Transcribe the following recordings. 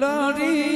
લડી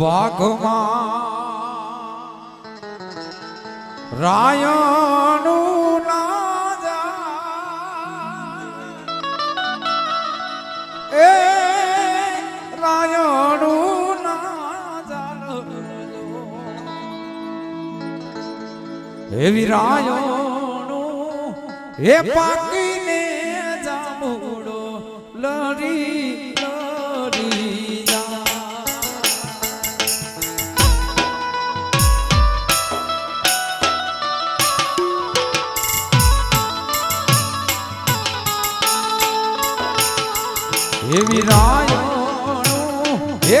ભાગમાં રાયણું ના જા એ રાયણું ના જા એવી રાયણું એ પાકી એવી રાય એ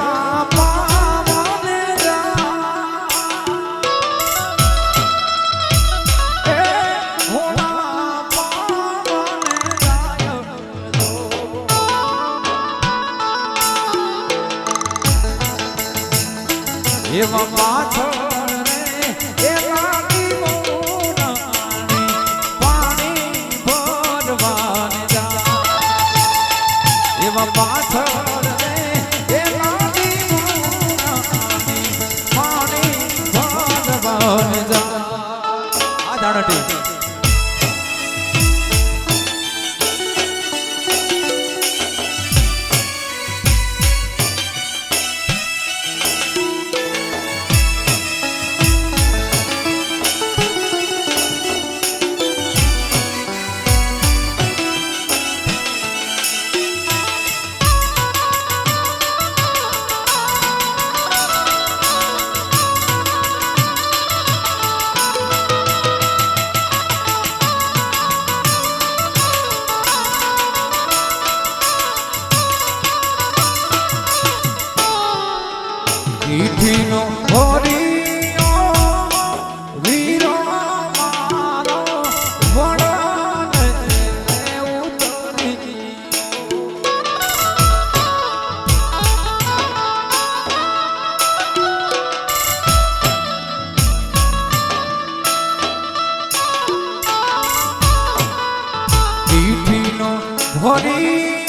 ભોરી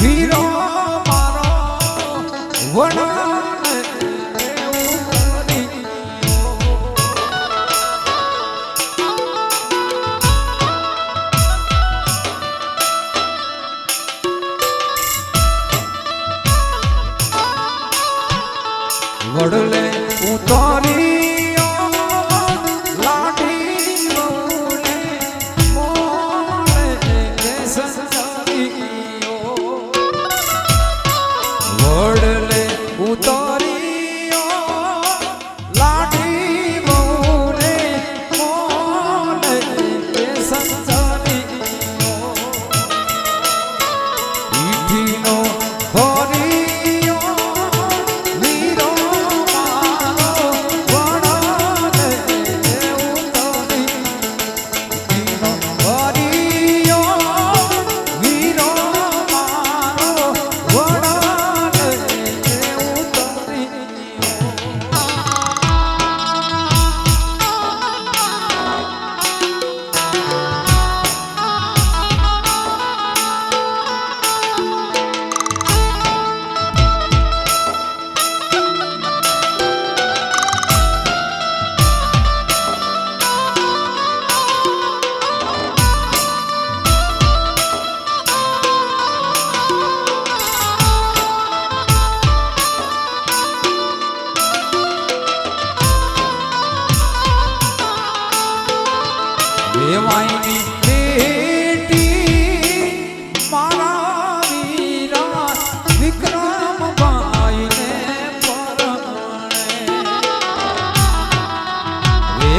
વીરો મારો વણ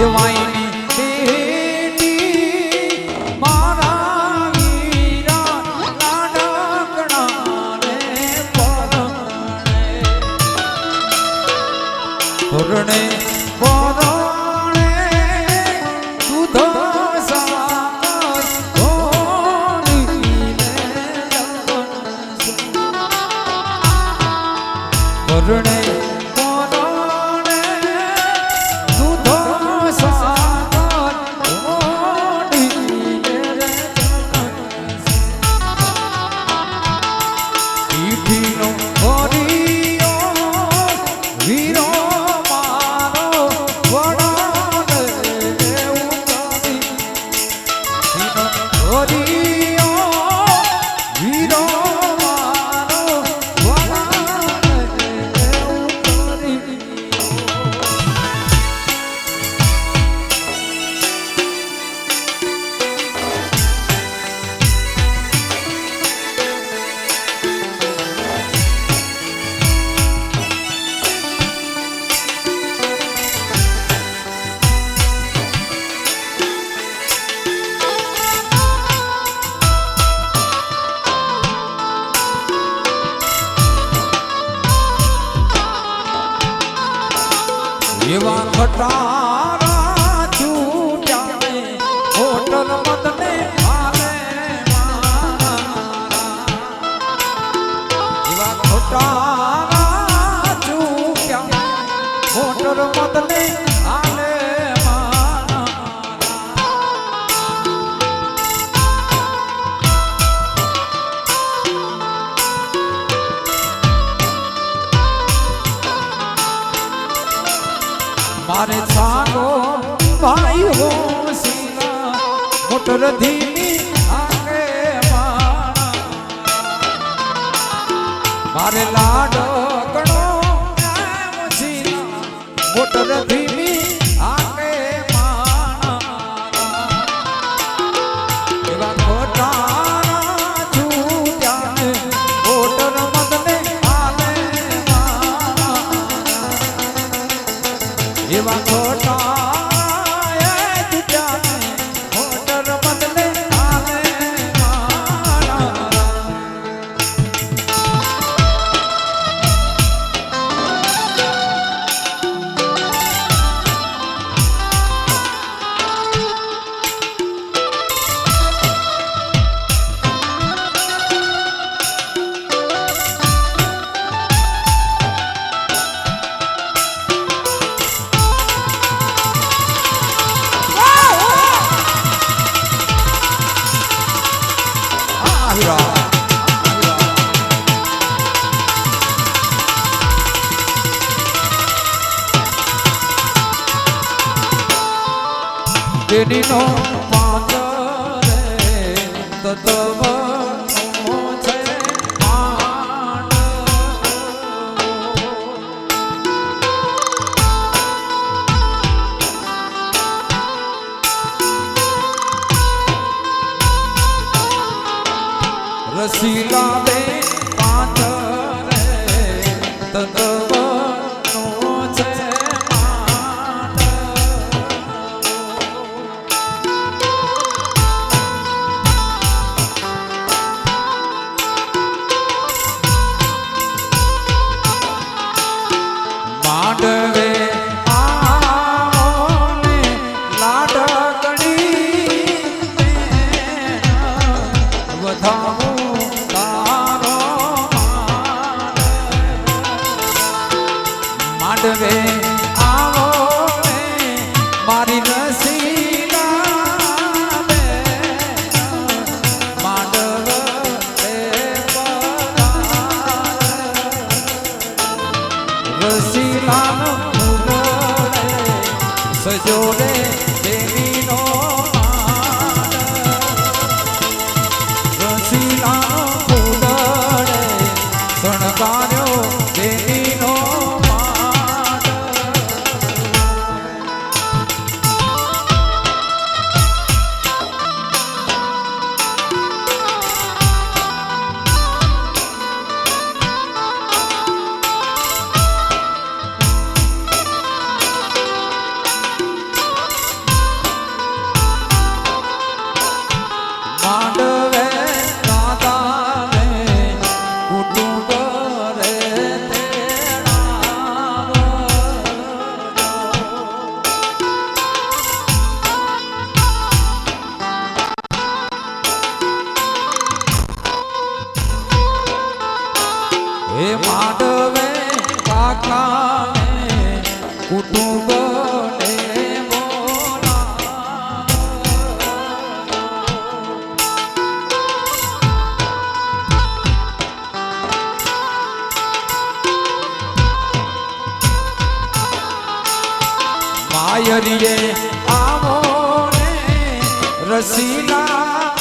Why? મોટર ધીમી હાકે મારે લાડો ગણો મોટર ધીમી હાકે એવા ખોટા એવા ખોટા તેડીનો કરજો માયરીએ આવો ને રસીલા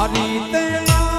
મારી તેના